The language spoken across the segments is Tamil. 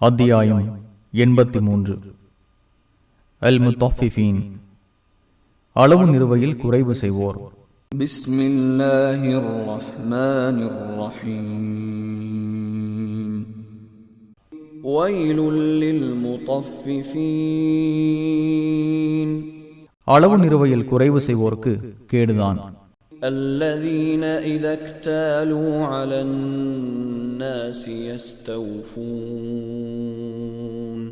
அத்தியாயம் எண்பத்தி மூன்று அல் முத்தஃபிஃபீன் அளவு நிறுவையில் குறைவு செய்வோர் بسم الله الرحمن الرحيم ويل للمطففين அளவு நிறுவையில் குறைவு செய்வோருக்கு கேடுதான் الذين إذا اكتالوا على الناس يستوفون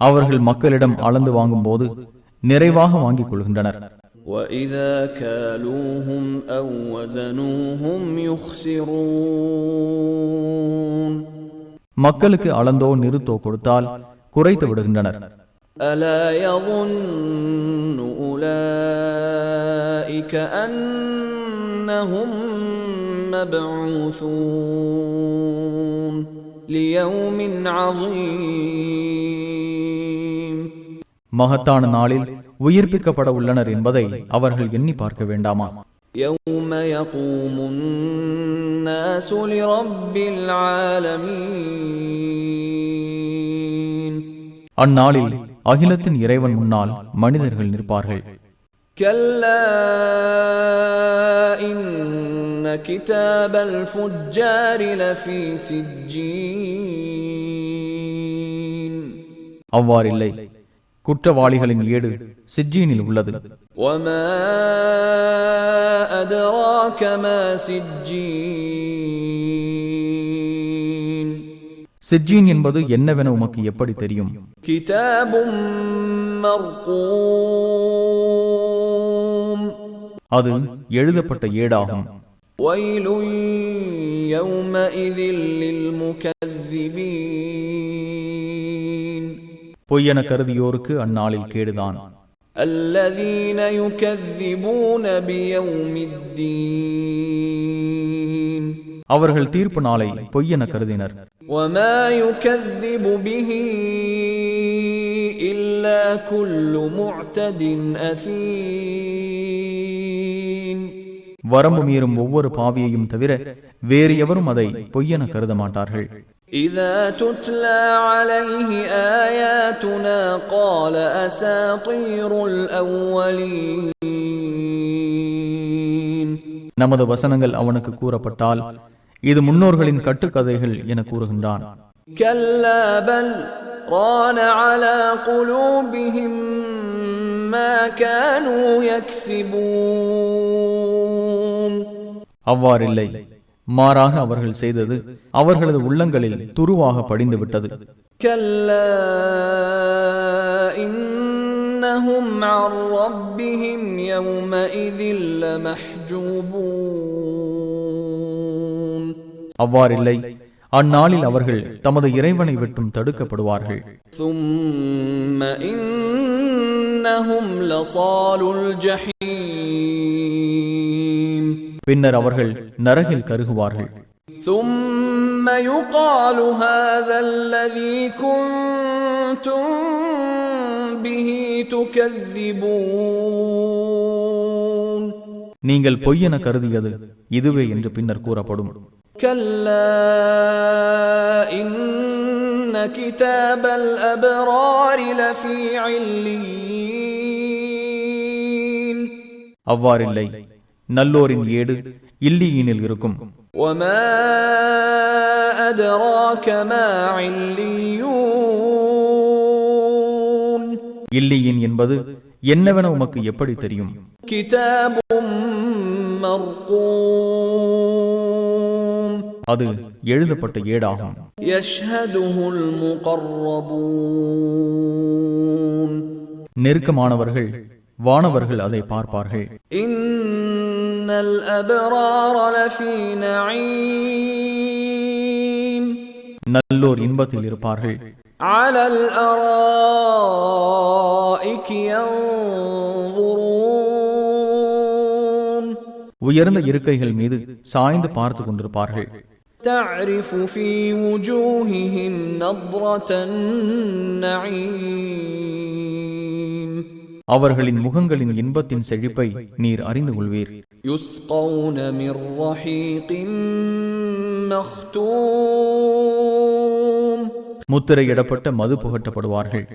அவர்கள் மக்களிடம் அளந்து வாங்கும்போது நிறைவாக வாங்கிக் கொள்கின்றனர் وإذا كالوهم أو وزنوهم يخسرون மக்களுக்கு அளந்தோ நிறுத்தோ கொடுத்தால் குறைத்து விடுகின்றனர் ألا يظن أولئك أنهم مبعوثون ليوم عظيم மகத்தான நாளில் உயிர்ப்பிக்கப்பட உள்ளனர் என்பதை அவர்கள் எண்ணி பார்க்க வேண்டாமா يوم يقوم الناس لرب العالمين அந்நாளில் அகிலத்தின் இறைவன் முன்னால் மனிதர்கள் நிற்பார்கள் كلا إن كتاب الفجار لفي سجين அவ்வாறில்லை குற்றவாளிகளின் ஏடு சிஜ்ஜீனில் உள்ளது وما أدراك ما سجين சிஜ்ஜீன் என்பது என்னவென உமக்கு எப்படி தெரியும் كتاب مرقوم அது எழுதப்பட்ட ஏடாகும் ويل يومئذ للمكذبين பொய்யென கருதியோருக்கு அந்நாளில் கேடுதான் الذين يكذبون بيوم الدين அவர்கள் தீர்ப்பு நாளை பொய்யென கருதினர் وما يكذب به إلا كل معتد أثيم வரம்பு மீறும் ஒவ்வொரு பாவியையும் தவிர வேறு எவரும் அதை பொய்யென கருத மாட்டார்கள் إذا تتلى عليه آياتنا قال أساطير الأولين நமது வசனங்கள் அவனுக்கு கூறப்பட்டால் இது முன்னோர்களின் கட்டுக்கதைகள் என கூறுகின்றான் كلا بل ران على قلوبهم ما كانوا يكسبون அவ்வாறில்லை. மாறாக அவர்கள் செய்தது அவர்களது உள்ளங்களில் துருவாக படிந்து விட்டது அவ்வாறில்லை. அந்நாளில் அவர்கள் தமது இறைவனை விட்டும் தடுக்கப்படுவார்கள். இன்னஹும் லசாலுல் ஜஹீம். பின்னர் அவர்கள் நரகில் கருகுவார்கள் ثم يقال هذا الذي كنتم به تكذبون நீங்கள் பொய்யென கருதியது இதுவே என்று பின்னர் கூறப்படும் كلا إن كتاب الأبرار لفي عليين அவ்வாறில்லை நல்லோரின் ஏடு இல்லியினில் இருக்கும். இல்லியின் என்பது என்னவென உமக்கு எப்படி தெரியும்? அது எழுதப்பட்ட ஏடாகும். நெருக்கமானவர்கள் வானவர்கள் அதை பார்ப்பார்கள் إن الأبرار لفي نعيم நல்லோர் இன்பத்தில் இருப்பார்கள் على الأرائك ينظرون உயர்ந்த இருக்கைகள் மீது சாய்ந்து பார்த்து கொண்டிருப்பார்கள் تعرف في وجوههم نضرة النعيم அவர்களின் முகங்களின் இன்பத்தின் செழிப்பை நீர் அறிந்து கொள்வீர். முத்திரையிடப்பட்ட மது புகட்டப்படுவார்கள்.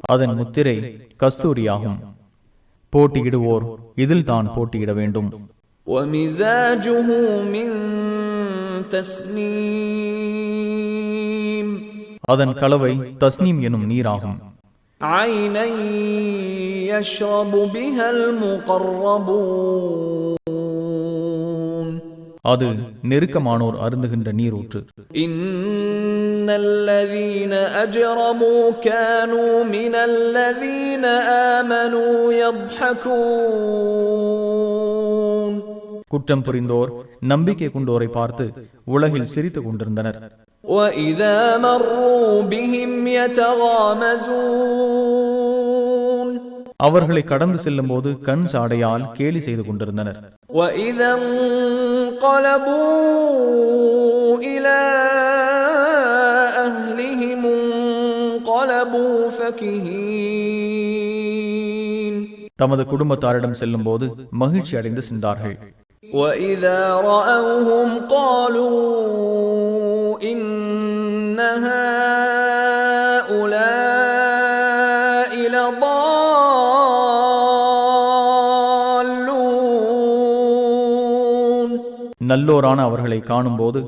அதன் முத்திரை கஸ்தூரியாகும். போட்டியிடுவோர் இதில் தான் போட்டியிட வேண்டும். ومزاجه من تسنيم அதன் கலவை தஸ்னீம் எனும் நீராகும் عينا يشرب بها المقربون அது நெருக்கமானோர் அருந்துகின்ற நீரூற்று إن الذين أجرموا كانوا من الذين آمنوا يضحكون குற்றம் புரிந்தோர் நம்பிக்கை கொண்டோரை பார்த்து உலகில் சிரித்து கொண்டிருந்தனர். அவர்களை கடந்து செல்லும் போது கண் சாடையால் கேலி செய்து கொண்டிருந்தனர். தமது குடும்பத்தாரிடம் செல்லும் போது மகிழ்ச்சி அடைந்து சென்றார்கள். وإذا رأوهم قالوا إن هؤلاء لضالون நல்லோரான அவர்களை காணும்போது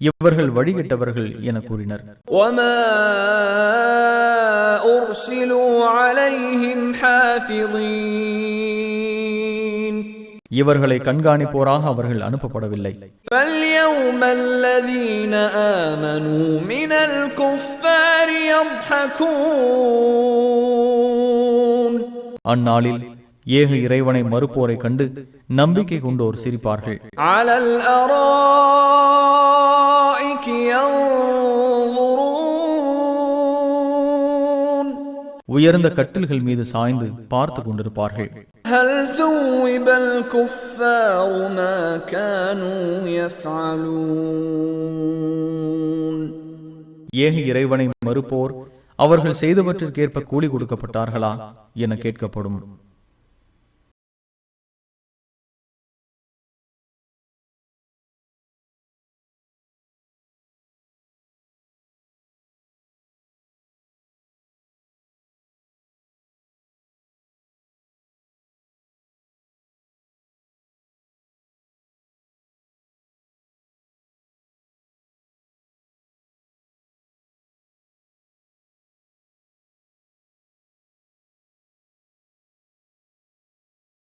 இவர்கள் வழிகட்டவர்கள் என கூறினர் وما أرسلوا عليهم حافظين இவர்களை கண்காணிப்போராக அவர்கள் அனுப்பப்படவில்லை. அந்நாளில் ஏக இறைவனை மறுப்போரை கண்டு நம்பிக்கை கொண்டோர் சிரிப்பார்கள். உயர்ந்த கட்டில்கள் மீது சாய்ந்து பார்த்து கொண்டிருப்பார்கள். هل ثوب الكفار ما كانوا يفعلون ஏக இறைவனை மறுப்போர் அவர்கள் செய்தவற்றிற்கேற்ப கூலி கொடுக்கப்பட்டார்களா என கேட்கப்படும்